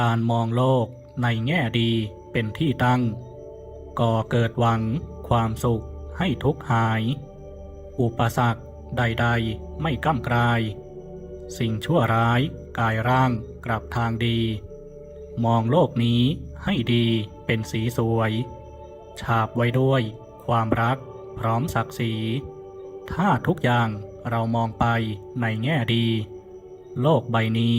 การมองโลกในแง่ดีเป็นที่ตั้ง ก่อเกิดหวังความสุขให้ทุกหาย อุปสรรคใดๆ ไม่ก้ำกลาย สิ่งชั่วร้ายกายร่างกลับทางดี มองโลกนี้ให้ดีเป็นสีสวย ฉาบไว้ด้วยความรักพร้อมศักดิ์ศรีถ้าทุกอย่างเรามองไปในแง่ดี โลกใบนี้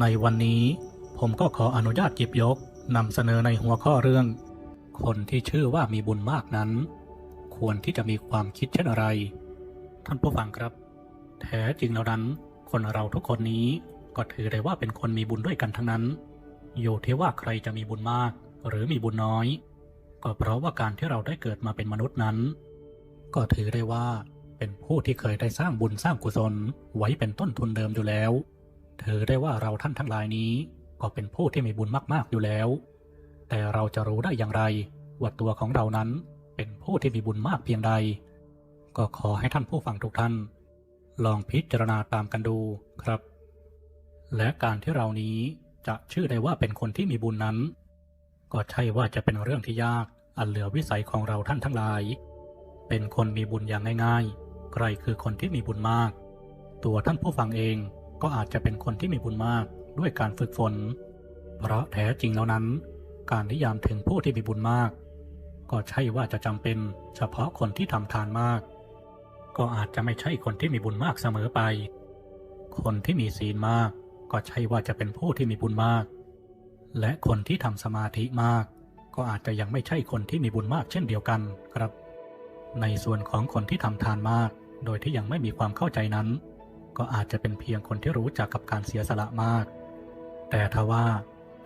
ในวันนี้ผมก็ขออนุญาตหยิบยกนำเสนอในหัวข้อเรื่อง คนที่ชื่อว่ามีบุญมากนั้น ควรที่จะมีความคิดเช่นอะไร ท่านผู้ฟังครับ แท้จริงแล้วนั้น คนเราทุกคนนี้ก็ถือได้ว่าเป็นคนมีบุญด้วยกันทั้งนั้น อยู่ที่ว่าใครจะมีบุญมากหรือมีบุญน้อย ก็เพราะว่าการที่เราได้เกิดมาเป็นมนุษย์นั้น ก็ถือได้ว่าเป็นผู้ที่เคยได้สร้างบุญสร้างกุศลไว้เป็นต้นทุนเดิมอยู่แล้ว ถือได้ว่าเราท่านทั้งหลายนี้ ก็เป็นผู้ที่มีบุญมาก ๆ อยู่แล้ว แต่เราจะรู้ได้อย่างไร ว่าตัวของเรานั้นเป็นผู้ที่มีบุญมากเพียงใด ก็ขอให้ท่านผู้ฟังทุกท่าน ลองพิจารณาตามกันดูครับ และการที่เรานี้จะชื่อได้ว่าเป็นคนที่มีบุญนั้น ก็ใช่ว่าจะเป็นเรื่องที่ยากอันเหลือวิสัยของเราท่านทั้งหลาย เป็นคนมีบุญอย่างง่ายๆ ใครคือคนที่มีบุญมาก ตัวท่านผู้ฟังเอง ก็อาจจะเป็นคนที่มีบุญมากด้วยการฝึกฝน เพราะแท้จริงแล้วนั้น การนิยามถึงผู้ที่มีบุญมาก ก็ใช่ว่าจะจำเป็นเฉพาะคนที่ทำทานมาก ก็อาจจะไม่ใช่คนที่มีบุญมากเสมอไป คนที่มีศีลมาก ก็ใช่ว่าจะเป็นผู้ที่มีบุญมาก และคนที่ทำสมาธิมาก ก็อาจจะยังไม่ใช่คนที่มีบุญมากเช่นเดียวกันครับ ในส่วนของคนที่ทำทานมาก โดยที่ยังไม่มีความเข้าใจนั้น ก็อาจจะเป็นเพียงคนที่รู้จักกับการเสียสละมาก แต่ทว่า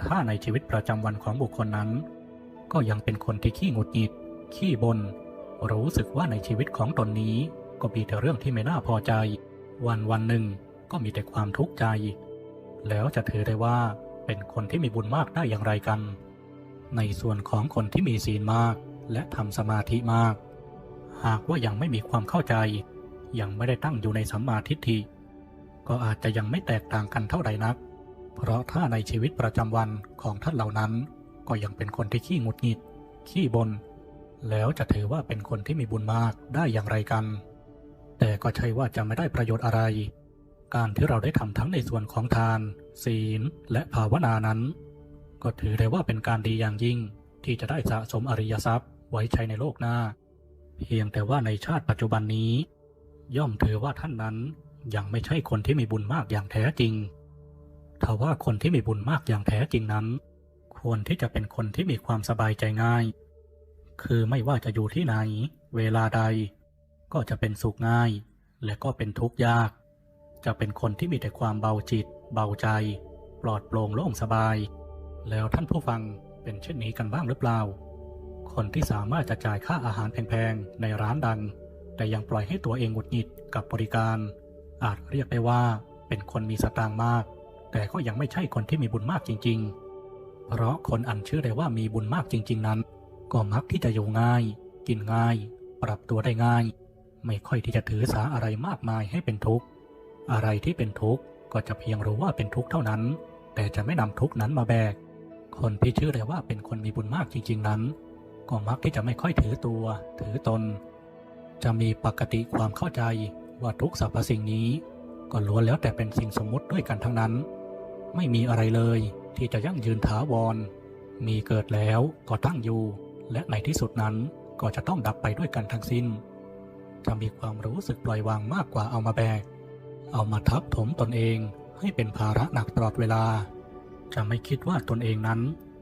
ถ้าในชีวิตประจำวันของบุคคลนั้น ก็ยังเป็นคนที่ขี้หงุดหงิด ขี้บน่นรู้สึกว่าในชีวิตของตนนี้ ก็มีแต่เรื่องที่ไม่น่าพอใจ วันวันหนึ่งก็มีแต่ความทุกข์ใจ แล้วจะถือได้ว่าเป็นคนที่มีบุญมากได้อย่างไรกัน ในส่วนของคนที่มีศีลมากและทำสมาธิมาก หากว่ายังไม่มีความเข้าใจ ยังไม่ได้ตั้งอยู่ในสัมมาทิฏฐิ ก็อาจจะยังไม่แตกต่างกันเท่าใดนัก เพราะถ้าในชีวิตประจำวันของท่านเหล่านั้น ก็ยังเป็นคนที่ขี้งุดหงิด ขี้บน่นแล้วจะถือว่าเป็นคนที่มีบุญมากได้อย่างไรกัน แต่ก็ใช่ว่าจะไม่ได้ประโยชน์อะไร การที่เราได้ทำทั้งในส่วนของทาน ศีล และภาวนานั้น ก็ถือได้ว่าเป็นการดีอย่างยิ่งที่จะได้สะสมอริยทรัพย์ไว้ใช้ในโลกหน้า เพียงแต่ว่าในชาติปัจจุบันนี้ ย่อมถือว่าท่านนั้น ยังไม่ใช่คนที่มีบุญมากอย่างแท้จริงทว่าคนที่มีบุญมากอย่างแท้จริงนั้น ควรที่จะเป็นคนที่มีความสบายใจง่าย คือไม่ว่าจะอยู่ที่ไหน เวลาใด ก็จะเป็นสุขง่าย และก็เป็นทุกข์ยาก จะเป็นคนที่มีแต่ความเบาจิต เบาใจ ปลอดโปร่งโล่งสบาย แล้วท่านผู้ฟังเป็นเช่นนี้กันบ้างหรือเปล่า คนที่สามารถจะจ่ายค่าอาหารแพงๆในร้านดัง แต่ยังปล่อยให้ตัวเองหงุดหงิดกับบริการ อาจเรียกได้ว่าเป็นคนมีสตางค์มาก แต่ก็ยังไม่ใช่คนที่มีบุญมากจริง ๆ เพราะคนอันเชื่อได้ว่ามีบุญมากจริง ๆ นั้น ก็มักที่จะอยู่ง่าย กินง่าย ปรับตัวได้ง่าย ไม่ค่อยที่จะถือสาอะไรมากมายให้เป็นทุกข์ อะไรที่เป็นทุกข์ก็จะเพียงรู้ว่าเป็นทุกข์เท่านั้น แต่จะไม่นำทุกข์นั้นมาแบก คนที่เชื่อได้ว่าเป็นคนมีบุญมากจริง ๆ นั้น ก็มักที่จะไม่ค่อยถือตัว ถือตน จะมีปกติความเข้าใจ ว่าทุกสรรพสิ่งนี้ก็ล้วนแล้วแต่เป็นสิ่งสมมุติด้วยกันทั้งนั้น ไม่มีอะไรเลยที่จะยั่งยืนถาวร มีเกิดแล้วก็ตั้งอยู่ และในที่สุดนั้นก็จะต้องดับไปด้วยกันทั้งสิ้น จะมีความรู้สึกปล่อยวางมากกว่าเอามาแบก เอามาทับถมตนเองให้เป็นภาระหนักตลอดเวลา จะไม่คิดว่าตนเองนั้น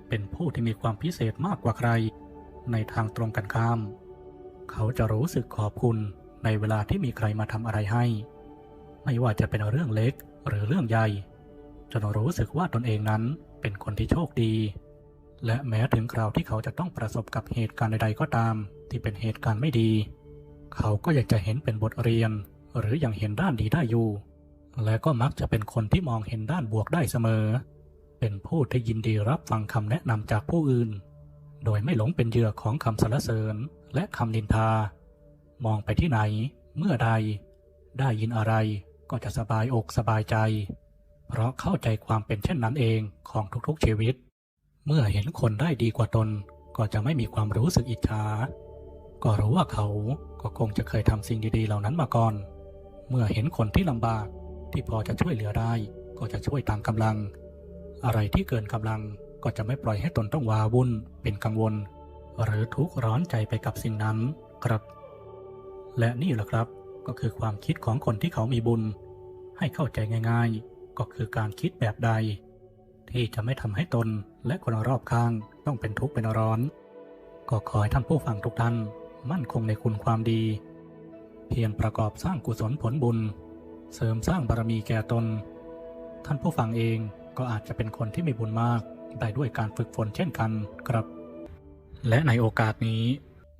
เป็นผู้ที่มีความพิเศษมากกว่าใคร ในทางตรงกันข้าม เขาจะรู้สึกขอบคุณ ในเวลาที่มีใครมาทำอะไรให้ ไม่ว่าจะเป็นเรื่องเล็กหรือเรื่องใหญ่ จนรู้สึกว่าตนเองนั้นเป็นคนที่โชคดี และแม้ถึงคราวที่เขาจะต้องประสบกับเหตุการณ์ใดๆก็ตาม ที่เป็นเหตุการณ์ไม่ดี เขาก็อยากจะเห็นเป็นบทเรียน หรือยังเห็นด้านดีได้อยู่ และก็มักจะเป็นคนที่มองเห็นด้านบวกได้เสมอ เป็นผู้ที่ยินดีรับฟังคำแนะนำจากผู้อื่น โดยไม่หลงเป็นเหยื่อของคำสรรเสริญและคำนินทา มองไปที่ไหน เมื่อใด ได้ยินอะไรก็จะสบายอกสบายใจ เพราะเข้าใจความเป็นเช่นนั้นเองของทุกๆชีวิต เมื่อเห็นคนได้ดีกว่าตนก็จะไม่มีความรู้สึกอิจฉา ก็รู้ว่าเขาก็คงจะเคยทำสิ่งดีๆเหล่านั้นมาก่อน เมื่อเห็นคนที่ลำบากที่พอจะช่วยเหลือได้ ก็จะช่วยตามกำลัง อะไรที่เกินกำลังก็จะไม่ปล่อยให้ตนต้องวาวุ่นเป็นกังวล หรือทุกข์ร้อนใจไปกับสิ่งนั้นครับ และนี่แหละครับก็คือความคิดของคนที่เขามีบุญ ให้เข้าใจง่ายๆ ก็คือการคิดแบบใด ที่จะไม่ทำให้ตนและคนรอบข้างต้องเป็นทุกข์เป็นร้อน ก็ขอให้ท่านผู้ฟังทุกท่านมั่นคงในคุณความดี เพียรประกอบสร้างกุศลผลบุญ เสริมสร้างบารมีแก่ตน ท่านผู้ฟังเองก็อาจจะเป็นคนที่มีบุญมากได้ด้วยการฝึกฝนเช่นกันครับ และในโอกาสนี้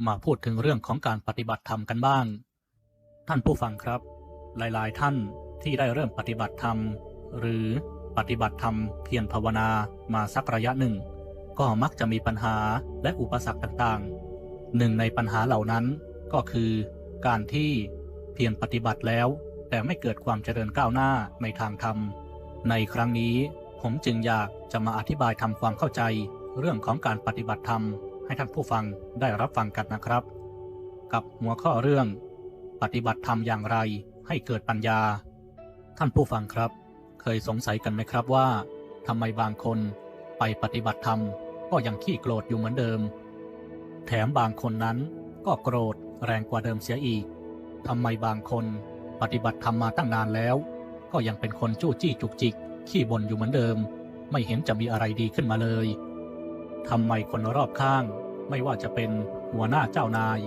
มาพูดถึงเรื่องของการปฏิบัติธรรมกันบ้าง ท่านผู้ฟังครับ หลายๆ ท่านที่ได้เริ่มปฏิบัติธรรม หรือปฏิบัติธรรมเพียรภาวนามาสักระยะหนึ่ง ก็มักจะมีปัญหาและอุปสรรคต่างๆ หนึ่งในปัญหาเหล่านั้นก็คือการที่เพียรปฏิบัติแล้ว แต่ไม่เกิดความเจริญก้าวหน้าในทางธรรม ในครั้งนี้ผมจึงอยากจะมาอธิบายทำความเข้าใจเรื่องของการปฏิบัติธรรม ให้ท่านผู้ฟังได้รับฟังกันนะครับ กับหัวข้อเรื่อง ปฏิบัติธรรมอย่างไรให้เกิดปัญญา ท่านผู้ฟังครับ เคยสงสัยกันไหมครับว่าทำไมบางคนไปปฏิบัติธรรมก็ยังขี้โกรธอยู่เหมือนเดิม แถมบางคนนั้นก็โกรธแรงกว่าเดิมเสียอีกทำไมบางคนปฏิบัติธรรมมาตั้งนานแล้ว ก็ยังเป็นคนจู้จี้จุกจิก ขี้บ่นอยู่เหมือนเดิม ไม่เห็นจะมีอะไรดีขึ้นมาเลย ทำไมคนรอบข้าง ไม่ว่าจะเป็นหัวหน้าเจ้านาย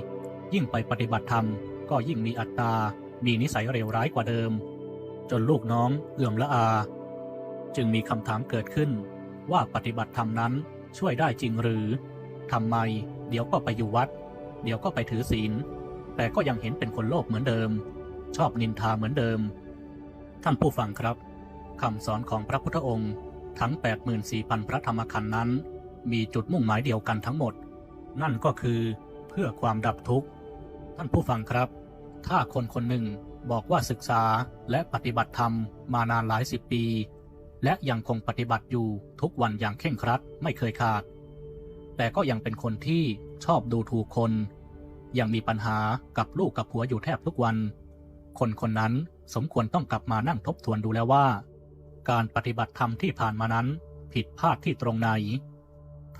ยิ่งไปปฏิบัติธรรม ก็ยิ่งมีอัตตา มีนิสัยเลวร้ายกว่าเดิม จนลูกน้องเอื่อมละอา จึงมีคำถามเกิดขึ้น ว่าปฏิบัติธรรมนั้นช่วยได้จริงหรือทำไม เดี๋ยวก็ไปอยู่วัด เดี๋ยวก็ไปถือศีล แต่ก็ยังเห็นเป็นคนโลภเหมือนเดิม ชอบนินทาเหมือนเดิม ท่านผู้ฟังครับคำสอนของพระพุทธองค์ทั้ง 84,000 พระธรรมขันธ์นั้น มีจุดมุ่งหมายเดียวกันทั้งหมด นั่นก็คือเพื่อความดับทุกข์ ท่านผู้ฟังครับ ถ้าคนคนหนึ่งบอกว่าศึกษาและปฏิบัติธรรมมานานหลายสิบปี และยังคงปฏิบัติอยู่ทุกวันอย่างเคร่งครัดไม่เคยขาด แต่ก็ยังเป็นคนที่ชอบดูถูกคน ยังมีปัญหากับลูกกับผัวอยู่แทบทุกวัน คนคนนั้นสมควรต้องกลับมานั่งทบทวนดูแล้วว่า การปฏิบัติธรรมที่ผ่านมานั้นผิดพลาดที่ตรงไหน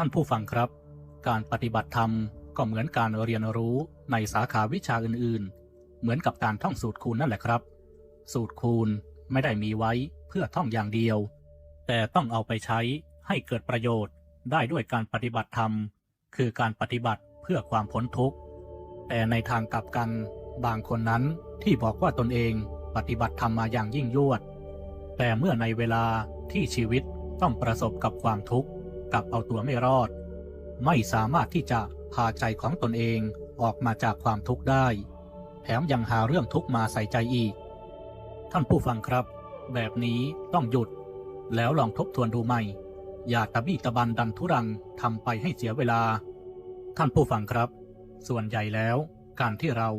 ท่านผู้ฟังครับ การปฏิบัติธรรมก็เหมือนการเรียนรู้ในสาขาวิชาอื่นๆ เหมือนกับการท่องสูตรคูณนั่นแหละครับ สูตรคูณไม่ได้มีไว้เพื่อท่องอย่างเดียว แต่ต้องเอาไปใช้ให้เกิดประโยชน์ได้ด้วยการปฏิบัติธรรม คือการปฏิบัติเพื่อความพ้นทุกข์ แต่ในทางกลับกันบางคนนั้นที่บอกว่าตนเองปฏิบัติธรรมมาอย่างยิ่งยวด แต่เมื่อในเวลาที่ชีวิตต้องประสบกับความทุกข์ กลับเอาตัวไม่รอด ไม่สามารถที่จะพาใจของตนเองออกมาจากความทุกข์ได้ แถมยังหาเรื่องทุกข์มาใส่ใจอีก ท่านผู้ฟังครับ แบบนี้ต้องหยุด แล้วลองทบทวนดูใหม่ อย่าตะบี้ตะบันดันทุรังทำไปให้เสียเวลา ท่านผู้ฟังครับ ส่วนใหญ่แล้ว การที่เรา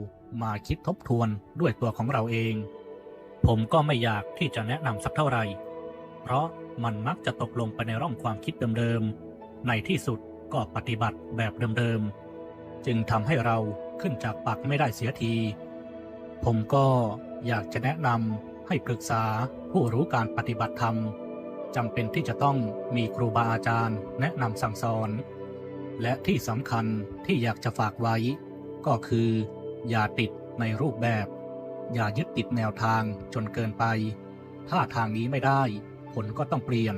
มาคิดทบทวนด้วยตัวของเราเอง ผมก็ไม่อยากที่จะแนะนำสักเท่าไหร่ เพราะ มันมักจะตกลงไปในร่องความคิดเดิมๆ ในที่สุดก็ปฏิบัติแบบเดิมๆ จึงทำให้เราขึ้นจากปักไม่ได้เสียที ผมก็อยากจะแนะนำให้ปรึกษาผู้รู้การปฏิบัติธรรมจำเป็นที่จะต้องมีครูบาอาจารย์แนะนำสั่งสอน และที่สำคัญที่อยากจะฝากไว้ ก็คือ อย่าติดในรูปแบบ อย่ายึดติดแนวทางจนเกินไป ถ้าทางนี้ไม่ได้ ผลก็ต้องเปลี่ยน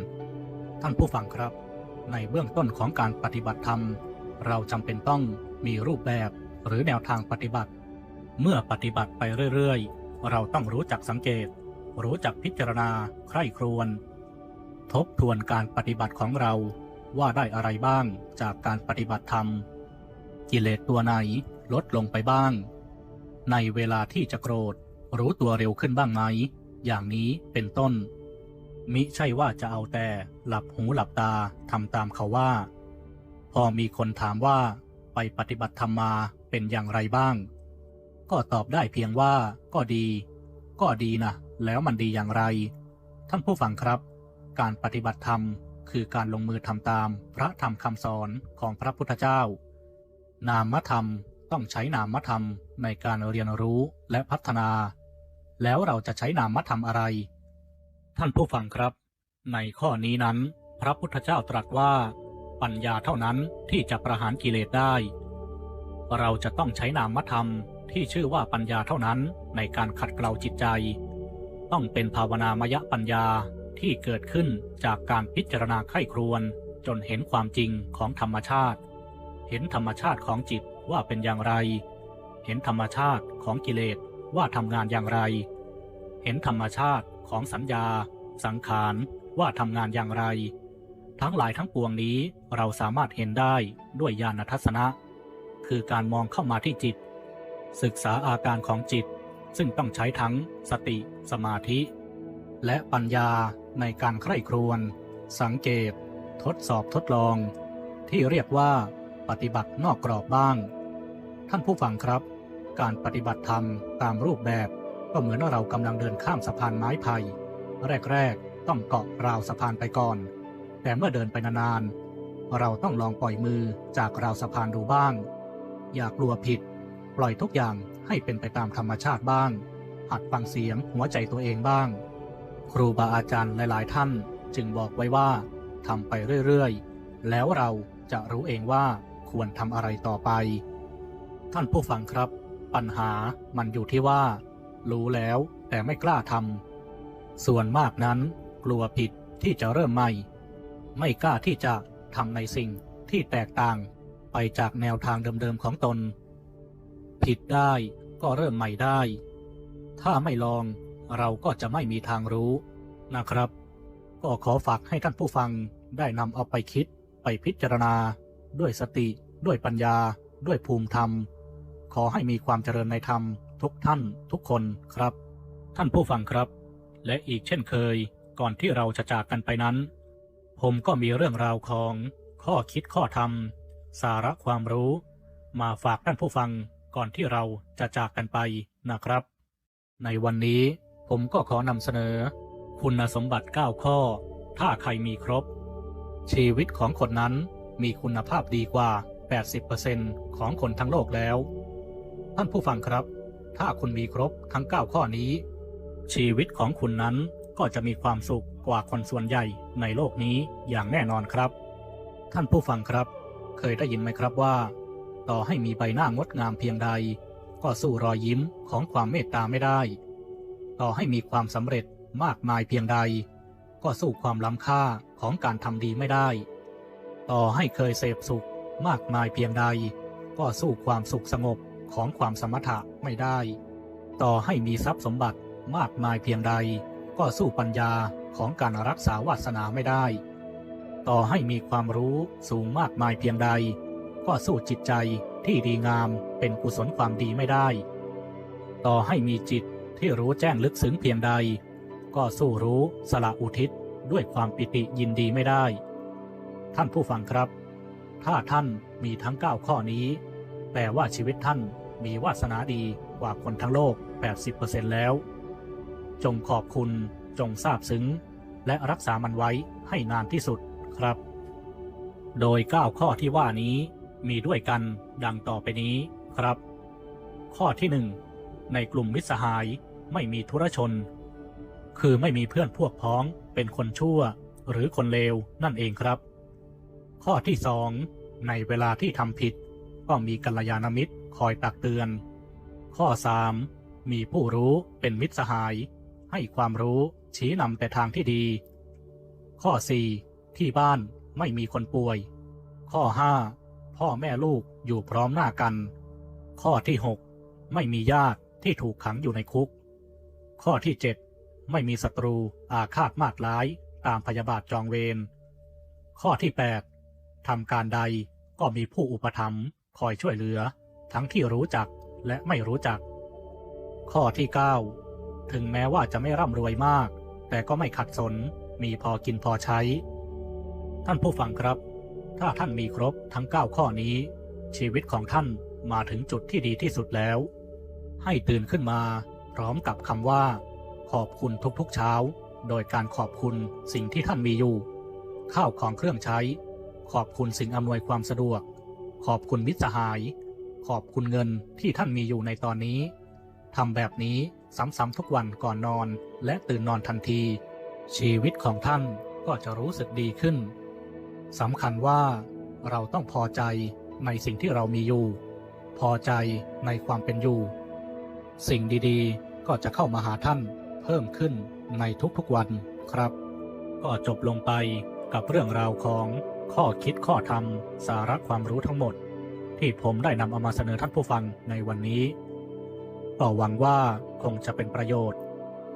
ท่านผู้ฟังครับ ในเบื้องต้นของการปฏิบัติธรรม เราจำเป็นต้องมีรูปแบบหรือแนวทางปฏิบัติ เมื่อปฏิบัติไปเรื่อยๆ เราต้องรู้จักสังเกต รู้จักพิจารณาใคร่ครวญททบทวนการปฏิบัติของเราว่าได้อะไรบ้างจากการปฏิบัติธรรม กิเลสตัวไหนลดลงไปบ้าง ในเวลาที่จะโกรธ รู้ตัวเร็วขึ้นบ้างไหม อย่างนี้เป็นต้น มิใช่ว่าจะเอาแต่หลับหูหลับตาทำตามเขาว่า พอมีคนถามว่าไปปฏิบัติธรรมมาเป็นอย่างไรบ้าง ก็ตอบได้เพียงว่าก็ดี ก็ดีนะแล้วมันดีอย่างไร ท่านผู้ฟังครับ การปฏิบัติธรรมคือการลงมือทำตามพระธรรมคำสอนของพระพุทธเจ้า นามธรรมต้องใช้นามธรรมในการเรียนรู้และพัฒนา แล้วเราจะใช้นามธรรมอะไร ท่านผู้ฟังครับ ในข้อนี้นั้น พระพุทธเจ้าตรัสว่า ปัญญาเท่านั้นที่จะประหารกิเลสได้ เราจะต้องใช้นามธรรมที่ชื่อว่าปัญญาเท่านั้นในการขัดเกลาจิตใจ ต้องเป็นภาวนามยปัญญาที่เกิดขึ้นจากการพิจารณาไข้ครวน จนเห็นความจริงของธรรมชาติ เห็นธรรมชาติของจิตว่าเป็นอย่างไร เห็นธรรมชาติของกิเลสว่าทำงานอย่างไร เห็นธรรมชาติ ของสัญญา สังขารว่าทำงานอย่างไร ทั้งหลายทั้งปวงนี้เราสามารถเห็นได้ด้วยญาณทัศนะ คือการมองเข้ามาที่จิต ศึกษาอาการของจิต ซึ่งต้องใช้ทั้งสติ สมาธิ และปัญญาในการใคร่ครวญสังเกต ทดสอบทดลอง ที่เรียกว่า ปฏิบัตินอกกรอบบ้าง ท่านผู้ฟังครับ การปฏิบัติธรรมตามรูปแบบ ก็เหมือนเรากำลังเดินข้ามสะพานไม้ไผ่แรกๆ ต้องเกาะราวสะพานไปก่อน แต่เมื่อเดินไปนานๆ เราต้องลองปล่อยมือจากราวสะพานดูบ้าง อย่ากลัวผิด ปล่อยทุกอย่างให้เป็นไปตามธรรมชาติบ้าง หัดฟังเสียงหัวใจตัวเองบ้าง ครูบาอาจารย์หลายๆ ท่านจึงบอกไว้ว่าทำไปเรื่อยๆ แล้วเราจะรู้เองว่าควรทำอะไรต่อไป ท่านผู้ฟังครับ ปัญหามันอยู่ที่ว่า รู้แล้วแต่ไม่กล้าทำส่วนมากนั้นกลัวผิดที่จะเริ่มใหม่ ไม่กล้าที่จะทำในสิ่งที่แตกต่างไปจากแนวทางเดิมๆของตน ผิดได้ก็เริ่มใหม่ได้ ถ้าไม่ลองเราก็จะไม่มีทางรู้นะครับ ก็ขอฝากให้ท่านผู้ฟังได้นำเอาไปคิดไปพิจารณา ด้วยสติ ด้วยปัญญา ด้วยภูมิธรรม ขอให้มีความเจริญในธรรม ทุกท่านทุกคนครับ ท่านผู้ฟังครับ และอีกเช่นเคย ก่อนที่เราจะจากกันไปนั้น ผมก็มีเรื่องราวของข้อคิดข้อธรรม สาระความรู้ มาฝากท่านผู้ฟังก่อนที่เราจะจากกันไปนะครับ ในวันนี้ผมก็ขอนำเสนอ คุณสมบัติ 9 ข้อ ถ้าใครมีครบ ชีวิตของคนนั้นมีคุณภาพดีกว่า 80%ของคนทั้งโลกแล้ว ท่านผู้ฟังครับ ถ้าคุณมีครบทั้ง 9 ข้อนี้ ชีวิตของคุณนั้นก็จะมีความสุขกว่าคนส่วนใหญ่ในโลกนี้อย่างแน่นอนครับ ท่านผู้ฟังครับ เคยได้ยินไหมครับว่า ต่อให้มีใบหน้างดงามเพียงใด ก็สู้รอยยิ้มของความเมตตาไม่ได้ ต่อให้มีความสำเร็จมากมายเพียงใด ก็สู้ความล้ำค่าของการทำดีไม่ได้ ต่อให้เคยเสพสุขมากมายเพียงใด ก็สู้ความสุขสงบของความสมถะ ไม่ได้ ต่อให้มีทรัพย์สมบัติมากมายเพียงใด ก็สู้ปัญญาของการรักษาวาสนาไม่ได้ ต่อให้มีความรู้สูงมากมายเพียงใด ก็สู้จิตใจที่ดีงามเป็นกุศลความดีไม่ได้ ต่อให้มีจิตที่รู้แจ้งลึกซึ้งเพียงใด ก็สู้รู้สละอุทิศด้วยความปิติยินดีไม่ได้ ท่านผู้ฟังครับ ถ้าท่านมีทั้ง 9 ข้อนี้ แปลว่าชีวิตท่าน มีวาสนาดีกว่าคนทั้งโลก 80%แล้ว จงขอบคุณจงซาบซึ้ง และรักษามันไว้ให้นานที่สุดครับ โดย 9 ข้อที่ว่านี้มีด้วยกันดังต่อไปนี้ครับ ข้อที่ 1 ในกลุ่มมิตรสหายไม่มีธุรชน คือไม่มีเพื่อนพวกพ้องเป็นคนชั่ว หรือคนเลวนั่นเองครับ ข้อที่สองในเวลาที่ทำผิด ก็มีกัลยาณมิตร คอยตักเตือน ข้อ 3. มีผู้รู้เป็นมิตรสหาย ให้ความรู้ชี้นำแต่ทางที่ดี ข้อ 4. ที่บ้านไม่มีคนป่วย ข้อ 5. พ่อแม่ลูกอยู่พร้อมหน้ากัน ข้อที่ 6. ไม่มีญาติที่ถูกขังอยู่ในคุก ข้อที่ 7. ไม่มีศัตรูอาฆาตมาดร้ายตามพยาบาทจองเวร ข้อที่ 8 ทำการใดก็มีผู้อุปถัมภ์คอยช่วยเหลือ ทั้งที่รู้จักและไม่รู้จัก ข้อที่ 9 ถึงแม้ว่าจะไม่ร่ำรวยมาก แต่ก็ไม่ขัดสน มีพอกินพอใช้ ท่านผู้ฟังครับ ถ้าท่านมีครบทั้ง 9 ข้อนี้ ชีวิตของท่านมาถึงจุดที่ดีที่สุดแล้ว ให้ตื่นขึ้นมา พร้อมกับคำว่า ขอบคุณทุกๆเช้า โดยการขอบคุณสิ่งที่ท่านมีอยู่ ข้าวของเครื่องใช้ ขอบคุณสิ่งอำนวยความสะดวก ขอบคุณมิตรสหาย ขอบคุณเงินที่ท่านมีอยู่ในตอนนี้ทำแบบนี้ซ้ำๆทุกวันก่อนนอนและตื่นนอนทันที ชีวิตของท่านก็จะรู้สึกดีขึ้นสำคัญว่าเราต้องพอใจในสิ่งที่เรามีอยู่ พอใจในความเป็นอยู่ สิ่งดีๆ ก็จะเข้ามาหาท่านเพิ่มขึ้นในทุกๆวันครับ ก็จบลงไปกับเรื่องราวของข้อคิดข้อธรรม สาระความรู้ทั้งหมด ที่ผมได้นำเอามาเสนอท่านผู้ฟังในวันนี้ก็หวังว่าคงจะเป็นประโยชน์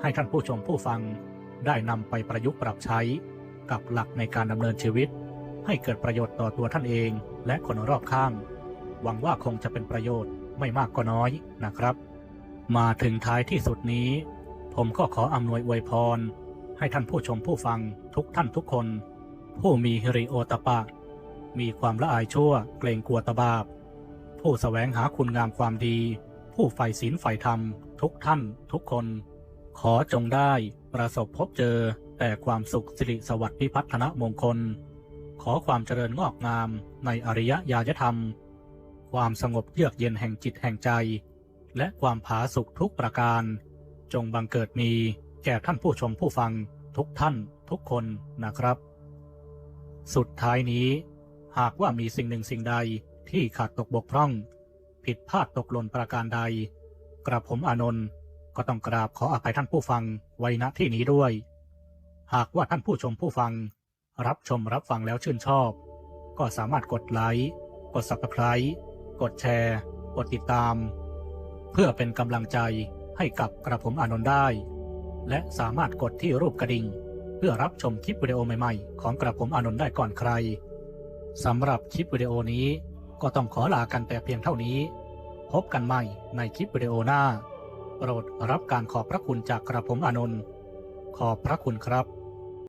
ให้ท่านผู้ชมผู้ฟังได้นำไปประยุกต์ปรับใช้กับหลักในการดำเนินชีวิต ให้เกิดประโยชน์ต่อตัวท่านเองและคนรอบข้าง หวังว่าคงจะเป็นประโยชน์ไม่มากก็น้อยนะครับ มาถึงท้ายที่สุดนี้ ผมก็ขออำนวยอวยพร ให้ท่านผู้ชมผู้ฟังทุกท่านทุกคน ผู้มีฮิริโอตปะ มีความละอายชั่วเกรงกลัวตบาบ ผู้แสวงหาคุณงามความดี ผู้ใฝ่ศีลใฝ่ธรรม ทุกท่านทุกคน ขอจงได้ประสบพบเจอแต่ความสุขสิริสวัสดิ์พิพัฒนมงคล ขอความเจริญงอกงามในอริยญาณธรรม ความสงบเยือกเย็นแห่งจิตแห่งใจ และความผาสุกทุกประการ จงบังเกิดมีแก่ท่านผู้ชมผู้ฟังทุกท่านทุกคนนะครับ สุดท้ายนี้ หากว่ามีสิ่งหนึ่งสิ่งใดที่ขาดตกบกพร่อง ผิดพลาดตกหล่นประการใด กระผมอานนท์ก็ต้องกราบขออภัยท่านผู้ฟังไว้ณที่นี้ด้วย หากว่าท่านผู้ชมผู้ฟัง รับชมรับฟังแล้วชื่นชอบ ก็สามารถกดไลค์กด subscribe กดแชร์ กดติดตาม เพื่อเป็นกำลังใจให้กับกระผมอานนท์ได้ และสามารถกดที่รูปกระดิ่ง เพื่อรับชมคลิปวิดีโอใหม่ๆ ของกระผมอานนท์ได้ก่อนใคร สำหรับคลิปวิดีโอนี้ก็ต้องขอลากันแต่เพียงเท่านี้ พบกันใหม่ในคลิปวิดีโอหน้า โปรดรับการขอบพระคุณจากกระผมอานนท์ขอบพระคุณครับ